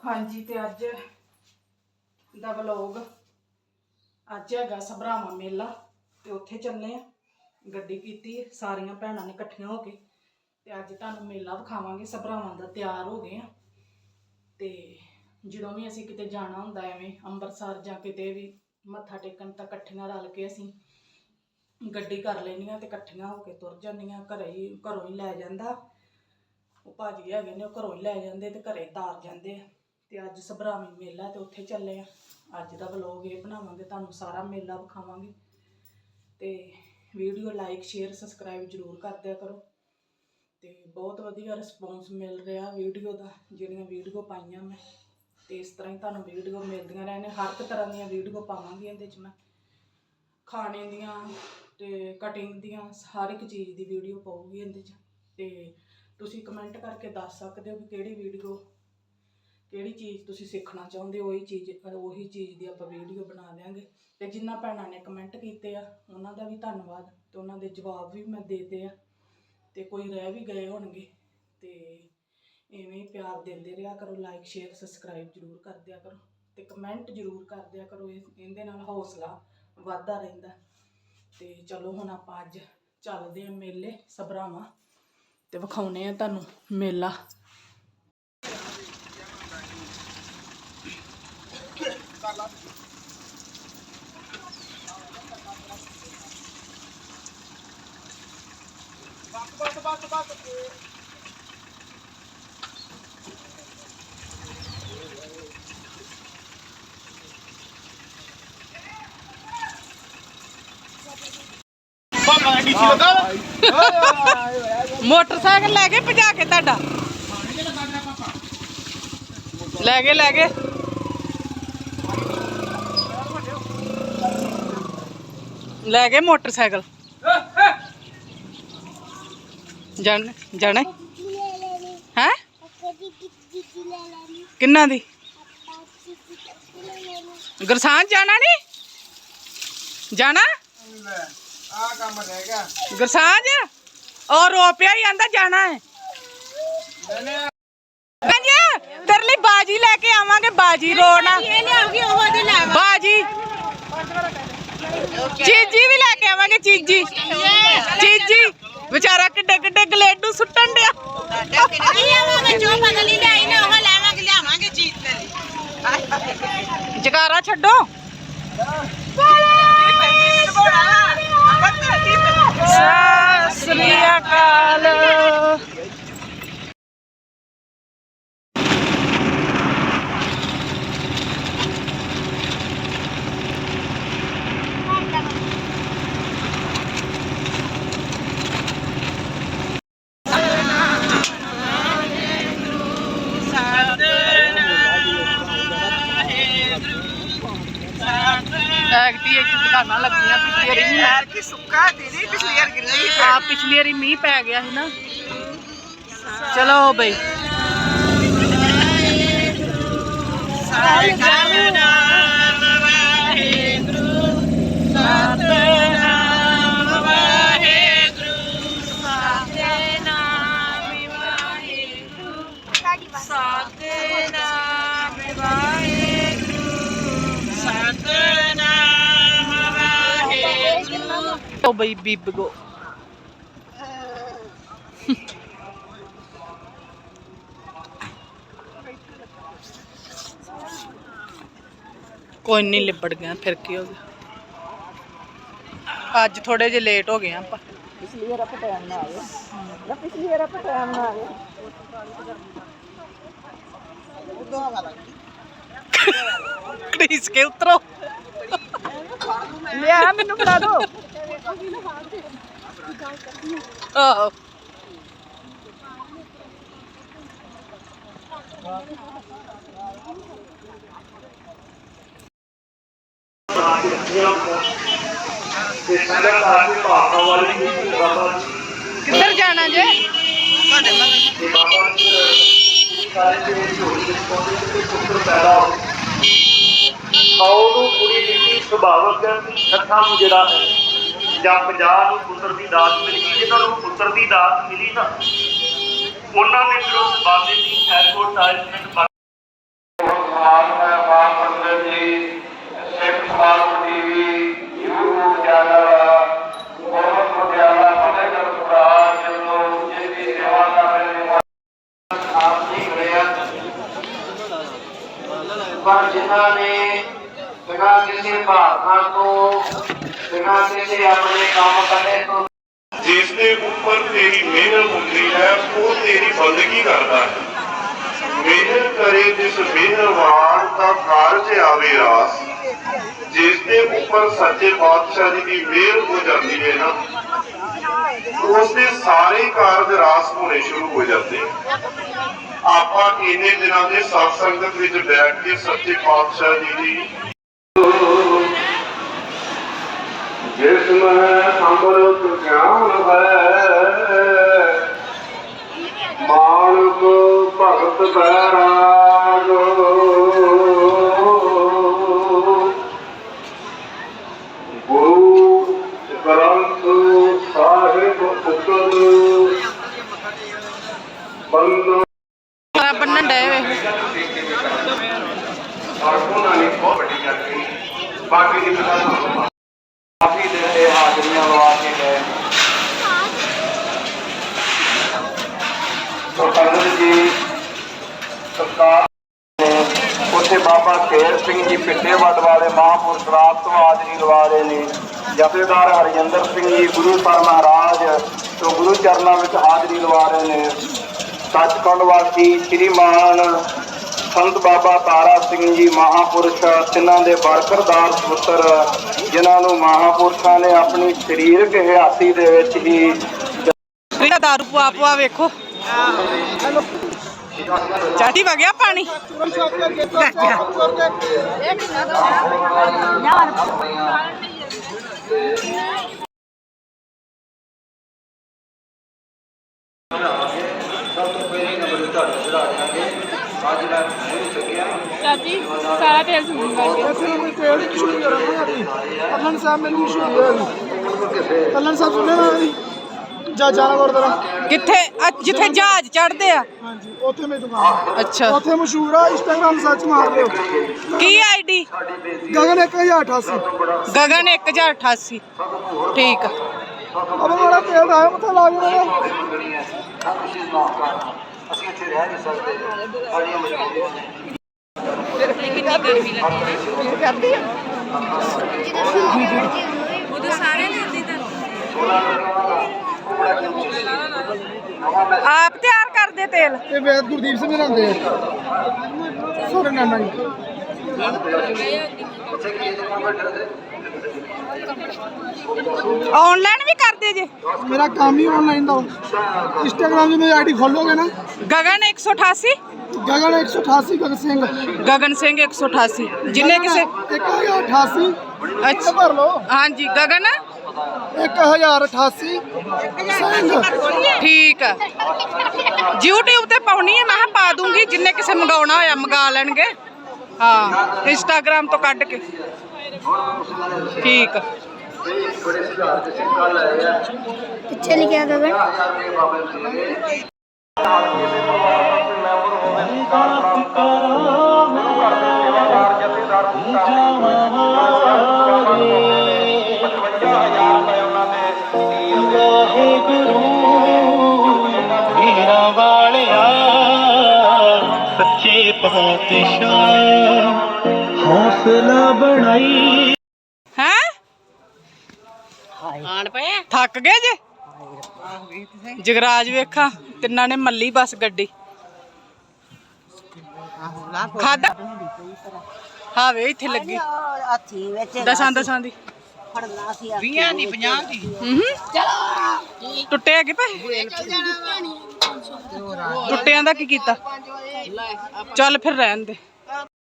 ਹਾਂਜੀ, ਤੇ ਅੱਜ ਦਾ ਵਲੌਗ ਅੱਜ ਹੈਗਾ ਸਭਰਾਵਾਂ ਮੇਲਾ, ਤੇ ਉੱਥੇ ਚੱਲੇ ਆ, ਗੱਡੀ ਕੀਤੀ ਸਾਰੀਆਂ ਭੈਣਾਂ ਨੇ ਇਕੱਠੀਆਂ ਹੋ ਕੇ, ਤੇ ਅੱਜ ਤੁਹਾਨੂੰ ਮੇਲਾ ਵਿਖਾਵਾਂਗੇ, ਸਭਰਾਵਾਂ ਦਾ ਤਿਆਰ ਹੋ ਗਏ ਆ। ਤੇ ਜਦੋਂ ਵੀ ਅਸੀਂ ਕਿਤੇ ਜਾਣਾ ਹੁੰਦਾ ਐਵੇਂ, ਅੰਮ੍ਰਿਤਸਰ ਜਾਂ ਕਿਤੇ ਵੀ ਮੱਥਾ ਟੇਕਣ ਤਾਂ ਇਕੱਠੀਆਂ ਰਲ ਕੇ ਅਸੀਂ ਗੱਡੀ ਕਰ ਲੈਣੀਆਂ ਤੇ ਇਕੱਠੀਆਂ ਹੋ ਕੇ ਤੁਰ ਜਾਂਦੀਆਂ ਘਰੇ ਹੀ, ਘਰੋਂ ਹੀ ਲੈ ਜਾਂਦਾ। ਉਹ ਭਾਜੀ ਹੈਗੇ ਨੇ, ਉਹ ਘਰੋਂ ਹੀ ਲੈ ਜਾਂਦੇ ਤੇ ਘਰੇ ਤਾਰ ਜਾਂਦੇ ਆ। ਤੇ ਅੱਜ ਸਭਰਾਵੀ ਮੇਲਾ ਤੇ ਉੱਥੇ ਚੱਲੇ ਆ। ਅੱਜ ਦਾ ਵਲੋਗ ਇਹ ਬਣਾਵਾਂਗੇ, ਤੁਹਾਨੂੰ ਸਾਰਾ ਮੇਲਾ ਵਿਖਾਵਾਂਗੇ। ਤੇ ਵੀਡੀਓ ਲਾਈਕ ਸ਼ੇਅਰ ਸਬਸਕ੍ਰਾਈਬ ਜਰੂਰ ਕਰ ਦਿਆ ਕਰੋ। ਤੇ ਬਹੁਤ ਵਧੀਆ ਰਿਸਪੌਂਸ ਮਿਲ ਰਿਹਾ ਵੀਡੀਓ ਦਾ, ਜਿਹੜੀਆਂ ਵੀਡੀਓ ਪਾਈਆਂ ਮੈਂ। ਤੇ ਇਸ ਤਰ੍ਹਾਂ ਹੀ ਤੁਹਾਨੂੰ ਵੀਡੀਓ ਮਿਲਦੀਆਂ ਰਹਿਣੇ ਹਰ ਇੱਕ ਤਰ੍ਹਾਂ ਦੀਆਂ ਵੀਡੀਓ ਪਾਵਾਂਗੀ ਇਹਦੇ 'ਚ ਮੈਂ। ਖਾਣੇ ਦੀਆਂ ਤੇ ਕਟਿੰਗ ਦੀਆਂ, ਹਰ ਇੱਕ ਚੀਜ਼ ਦੀ ਵੀਡੀਓ ਪਾਉਗੀ ਇਹਦੇ 'ਚ। ਤੇ ਤੁਸੀਂ ਕਮੈਂਟ ਕਰਕੇ ਦੱਸ ਸਕਦੇ ਹੋ ਕਿ ਕਿਹੜੀ ਵੀਡੀਓ ਕਿਹੜੀ ਚੀਜ਼ ਤੁਸੀਂ ਸਿੱਖਣਾ ਚਾਹੁੰਦੇ ਹੋ, ਉਹੀ ਚੀਜ਼ ਉਹੀ ਚੀਜ਼ ਦੀ ਆਪਾਂ ਵੀਡੀਓ ਬਣਾ ਦਿਆਂਗੇ। ਤੇ ਜਿਨ੍ਹਾਂ ਭੈਣਾਂ ਨੇ ਕਮੈਂਟ ਕੀਤੇ ਆ, ਉਹਨਾਂ ਦਾ ਵੀ ਧੰਨਵਾਦ ਤੇ ਉਹਨਾਂ ਦੇ ਜਵਾਬ ਵੀ ਮੈਂ ਦੇਤੇ ਆ। ਤੇ ਕੋਈ ਰਹਿ ਵੀ ਗਏ ਹੋਣਗੇ ਤੇ ਐਵੇਂ ਹੀ ਪਿਆਰ ਦਿੰਦੇ ਰਿਹਾ ਕਰੋ ਲਾਈਕ ਸ਼ੇਅਰ ਸਬਸਕ੍ਰਾਈਬ ਜਰੂਰ ਕਰ ਦਿਆ ਕਰੋ ਤੇ ਕਮੈਂਟ ਜਰੂਰ ਕਰ ਦਿਆ ਕਰੋ, ਇਹ- ਇਹਦੇ ਨਾਲ ਹੌਸਲਾ ਵੱਧਦਾ ਰਹਿੰਦਾ। ਤੇ ਚਲੋ ਹੁਣ ਆਪਾਂ ਅੱਜ ਚੱਲਦੇ ਆ ਮੇਲੇ, ਸਭਰਾਵਾਂ ਤੇ ਵਿਖਾਉਨੇ ਆ ਤੁਹਾਨੂੰ ਮੇਲਾ। ਮੋਟਰਸਾਈਕਲ ਲੈ ਕੇ ਭਜਾ ਕੇ ਤੁਹਾਡਾ। ਲੈ ਗਏ ਲੈ ਗਏ। ਲੈ ਗਏ ਮੋਟਰਸਾਈਕਲ। ਜਾਣ ਜਾਣਾ ਹੈ? ਕਿੰਨਾ ਦੀ? ਗੁਰਸਾਨ ਜਾਣਾ ਨਹੀਂ? ਜਾਣਾ? ਆ ਕੰਮ ਰਹਿ ਗਿਆ ਗੁਰਸਾਨ ਔਰ ਰੋ ਪਿਆ ਹੀ ਆਂਦਾ ਜਾਣਾ ਹੈ। ਤੇਰੇ ਲਈ ਬਾਜੀ ਲੈ ਕੇ ਆਵਾਂਗੇ ਬਾਜੀ ਰੋਣਾ। ਬਾਜੀ। ਚੀਜੀ ਵੀ ਲੈ ਕੇ ਆਵਾਂਗੇ, ਚੀਜੀ। ਚੀਜੀ। ਵਿਚਾਰਾ ਕਿੱਡੇ ਕਿੱਡੇ ਗਲੇਡੂ ਸੁੱਟਣ ਡਿਆ। ਕੀ ਆਵਾਂਗੇ ਜੋ ਬਦਲੀ ਲਿਆਈ ਨਾ ਉਹ ਲੈਵਾਂਗੇ ਲਿਆਵਾਂਗੇ ਚੀਜ਼ ਤੇ ਜਗਾਰਾ ਛੱਡੋ ਸਤਿ ਸ੍ਰੀ ਐਗਤੀ ਇੱਕ ਦੁਕਾਨਾਂ ਲੱਗੀਆਂ ਪਿਛਲੀ ਵਾਰੀ ਮੀਂਹ ਯਾਰ ਕੀ ਸੁੱਕਾ ਦੀਦੀ ਪਿਛਲੀ ਵਾਰ ਗਿਰਦੀ ਆ ਪਿਛਲੀ ਵਾਰੀ ਮੀਂਹ ਪੈ ਗਿਆ ਸੀ ਨਾ। ਚਲੋ ਬਈ। ਓ ਬਈ ਬੀਬਗੋ। ਕੋਈ ਨਹੀਂ ਲਿਬੜ ਗਿਆ ਫਿਰ ਕੀ ਹੋ ਗਿਆ? ਅੱਜ ਥੋੜੇ ਜਿਹਾ ਲੇਟ ਹੋ ਗਏ ਆਪਾਂ। ਪਿਛਲੀ ਵਾਰ ਆਪਾਂ ਟਾਈਮ ਨਾਲ ਆ। ਗਏ ਨਾ ਪਿਛਲੀ ਵਾਰ ਆਪਾਂ ਟਾਈਮ ਨਾਲ ਆ। ਗਏ ਉਦੋਂ ਹਵਾ ਲੱਗੀ ਕ੍ਰੀਸ ਕੇ ਉਤਰੋ। ਲਿਆ ਮੈਨੂੰ ਫੜਾ ਦੋ। ਆਹੋ। ਤੇ ਸੰਗਤ ਆ ਕੇ ਭਾਵਨਾ ਵਾਲੀ ਸੀ ਬਾਬਾ ਜੀ ਕਿੱਧਰ ਜਾਣਾ ਜੇ? ਤੇ ਬਾਬਾ ਜੀ ਸਾਰੇ ਦੇ ਝੋਲੀ ਵਿੱਚ ਪਹੁੰਚੇ ਤੇ ਪੁੱਤਰ ਪੈਦਾ ਹੋ ਆਉ ਨੂੰ ਕੁੜੀ ਦੀ ਸੁਭਾਵਕ ਸੱਥਾਂ ਨੂੰ ਜਿਹੜਾ ਹੈ। ਜਾਂ ਪੰਜਾਬ ਨੂੰ ਪੁੱਤਰ ਦੀ ਦਾਤ ਮਿਲੀ ਜਿਹਨਾਂ ਨੂੰ ਪੁੱਤਰ ਦੀ ਦਾਤ ਮਿਲੀ ਨਾ, ਉਹਨਾਂ ਦੇ ਵਿਰੁੱਧ ਬਾਬੇ ਦੀ ਐਰਕੋਟ ਟਾਇਲਮੈਂਟ ਆਪ ਨਹੀਂ ਕਰਿਆ ਪਰ ਜਿਨ੍ਹਾਂ ਨੇ ਬਿਨਾਂ ਕਿਸੇ ਭਾਵਨਾ ਤੋਂ ਬਿਨਾਂ ਕਿਸੇ ਆਪਣੇ ਕੰਮ ਕਰਨੇ ਤੋਂ ਜਿਸ ਦੇ ਉੱਪਰ ਤੇਰੀ ਮਿਹਰ ਹੁੰਦੀ ਹੈ ਉਹ ਤੇਰੀ ਬੰਦਗੀ ਕਰਦਾ ਹੈ ਮਿਹਰ ਕਰੇ ਜਿਸ ਮਿਹਰਵਾਨ ਦਾ ਕਾਰਜ ਆਵੇ ਰਾਸ ਜਿਸ ਦੇ ਉੱਪਰ ਸੱਚੇ ਪਾਤਸ਼ਾਹ ਜੀ ਦੀ ਮਿਹਰ ਹੋ ਜਾਂਦੀ ਹੈ ਨਾ ਉਸ ਦੇ ਸਾਰੇ ਕਾਰਜ ਰਾਸ ਹੋਣੇ ਸ਼ੁਰੂ ਹੋ ਜਾਂਦੇ ਹਨ ਆਪਾਂ ਇੰਨੇ ਦਿਨਾਂ ਦੇ ਸਤ ਸੰਗਤ ਵਿੱਚ ਬੈਠ ਕੇ ਸੱਚੇ ਪਾਤਸ਼ਾਹ ਜੀ ਦੀ ਜਿਸ ਮੈਂ ਅੰਮ੍ਰਿਤ ਗਿਆਨ ਹੈ। ਮਾਨਕ ਭਗਤ ਬੈਰਾਗ। ਗੁਰੂ ਗ੍ਰੰਥ ਸਾਹਿਬ ਉਤਰ ਬੰਦ ਬੰਨਣ ਡਏ ਵੇ। ਔਰ ਉਹਨਾਂ ਨੇ ਬਹੁਤ ਵੱਡੀ ਗੱਲ ਕਹੀ ਬਾਕੀ ਦੀ ਗੱਲ ਕਾਫੀ ਦਿਨ ਦੇ ਹਾਜ਼ਰੀਆਂ ਲਵਾ ਕੇ ਗਏ। ਸੋ ਸੰਗਤ ਜੀ, ਸਰਕਾਰ ਉੱਥੇ ਬਾਬਾ ਖੇਰ ਸਿੰਘ ਜੀ ਪਿੱਟੇਵੱਡ ਵਾਲੇ ਮਹਾਂਪੁਰਸ਼ ਰਾਤ ਤੋਂ ਹਾਜ਼ਰੀ ਲਵਾ ਰਹੇ ਨੇ। ਜਥੇਦਾਰ ਹਰਜਿੰਦਰ ਸਿੰਘ ਜੀ, ਗੁਰੂ ਸਰ ਮਹਾਰਾਜ ਤੋਂ ਗੁਰੂ ਚਰਨਾਂ ਵਿੱਚ ਹਾਜ਼ਰੀ ਲਵਾ ਰਹੇ ਨੇ। ਸੱਚਖੰਡ ਵਾਸੀ ਸ੍ਰੀਮਾਨ ਸੰਤ ਬਾਬਾ ਤਾਰਾ ਸਿੰਘ ਜੀ, ਮਹਾਪੁਰਸ਼, ਤਿੰਨਾਂ ਦੇ ਬਰਕਰਦਾਰ ਪੁੱਤਰ ਜਿਨ੍ਹਾਂ ਨੂੰ ਮਹਾਪੁਰਸ਼ਾਂ ਨੇ ਆਪਣੀ ਸਰੀਰਕ ਹਯਾਤੀ ਦੇ ਵਿੱਚ ਹੀ ਰੀਤਾ ਦਾਰੂ ਪਵਾ ਪਵਾ ਵੇਖੋ। ਚਾਟੀ ਵਗਿਆ ਪਾਣੀ? ਚਾਚੀ ਸਾਰਾ ਤੇਲ ਸੁਣ ਕਰਕੇ ਕੱਲਣ ਸਾਹਿਬ ਮੈਨੂੰ ਮਸ਼ਹੂਰ ਹੈ ਕੱਲਣ ਸਾਹਿਬ ਸੁਣਿਆ ਨਾ ਜੀ? ਜਾ ਜਾਣਾ ਗੁਰਦੁਆਰਾ। ਕਿੱਥੇ? ਆ ਜਿੱਥੇ ਜਹਾਜ਼ ਚੜਦੇ ਆ। ਹਾਂਜੀ ਉੱਥੇ ਮੇਰੀ ਦੁਕਾਨ ਅੱਛਾ। ਉੱਥੇ ਮਸ਼ਹੂਰ ਆ ਇੰਸਟਾਗ੍ਰਾਮ ਸਰਚ ਮਾਰ ਲਿਓ ਕੀ ਆਈਡੀ? ਗਗਨ 1088 ਗਗਨ 1088 ਠੀਕ ਆ। ਅਬ ਬੜਾ ਤੇਲ ਆਇਆ ਮੱਥਾ ਲਾ ਨਾ ਅਸੀਂ ਇੱਥੇ ਰਹਿ ਨਹੀਂ ਸਕਦੇ। ਸਾਡੀਆਂ ਮਜਬੂਰੀਆਂ ਨੇ। ਆਪ ਤਿਆਰ ਕਰਦੇ ਤੇਲ। ਇਹ ਵੇਦ ਗੁਰਦੀਪ ਸਿੰਘ ਬਣਾਉਂਦੇ ਆ। ਸੋਰੇ ਨਾਨਾ ਜੀ। ਆਨਲਾਈਨ ਵੀ ਕਰਦੇ ਜੇ? ਮੇਰਾ ਕੰਮ ਹੀ ਆਨਲਾਈਨ ਦਾ ਇੰਸਟਾਗ੍ਰਾਮ 'ਤੇ ਮੇਰੀ ਆਈਡੀ ਖੋਲੋਗੇ ਨਾ ਗਗਨ 188 ਗਗਨ 188 ਗਗਨ ਸਿੰਘ ਗਗਨ ਸਿੰਘ 188 ਜਿੰਨੇ ਕਿਸੇ 1088 ਅੱਛਾ ਭਰ ਲਓ ਹਾਂਜੀ ਗਗਨ 1088 ਸਿੰਘ ਠੀਕ ਆ YouTube ਤੇ ਪਾਉਣੀ ਹੈ ਮੈਂ ਕਿਹਾ ਪਾ ਦੂੰਗੀ ਜਿੰਨੇ ਕਿਸੇ ਮੰਗਾਉਣਾ ਹੋਇਆ ਮੰਗਾ ਲੈਣਗੇ ਹਾਂ Instagram ਤੋਂ ਕੱਢ ਕੇ ਠੀਕ ਆ ਬੜੇ ਸੁਧਾਰ ਦੇ ਸਿੰਘ ਕੱਲ ਆਏ ਆ ਪਿੱਛੇ ਲਿਖਿਆ ਗਗਨ ਵੀਰਾਂ ਵਾਲਿਆ ਸੱਚੇ ਪਾਤਸ਼ਾਹ ਹੌਸਲਾ ਬਣਾਈ। ਹੈ? ਆਣ ਪਏ ਥੱਕ ਗਏ ਜੇ? ਜਗਰਾਜ ਵੇਖਾਂ ਤਿੰਨਾਂ ਨੇ ਮੱਲੀ ਬਸ ਗੱਡੀ। ਖਾਦਾ ਹਾਵੇ ਇੱਥੇ ਲੱਗੀ। ਹੱਥੀ ਵਿੱਚ ਦਸਾਂ ਦਸਾਂ ਦੀ। ਫੜਨਾ ਸੀ 20 ਦੀ 50 ਦੀ। ਹੂੰ ਟੁੱਟੇ ਹੈਗੇ ਪਏ ਟੁੱਟਿਆਂ ਦਾ ਕੀ ਕੀਤਾ? ਚੱਲ ਫਿਰ ਰਹਿਣ ਦੇ।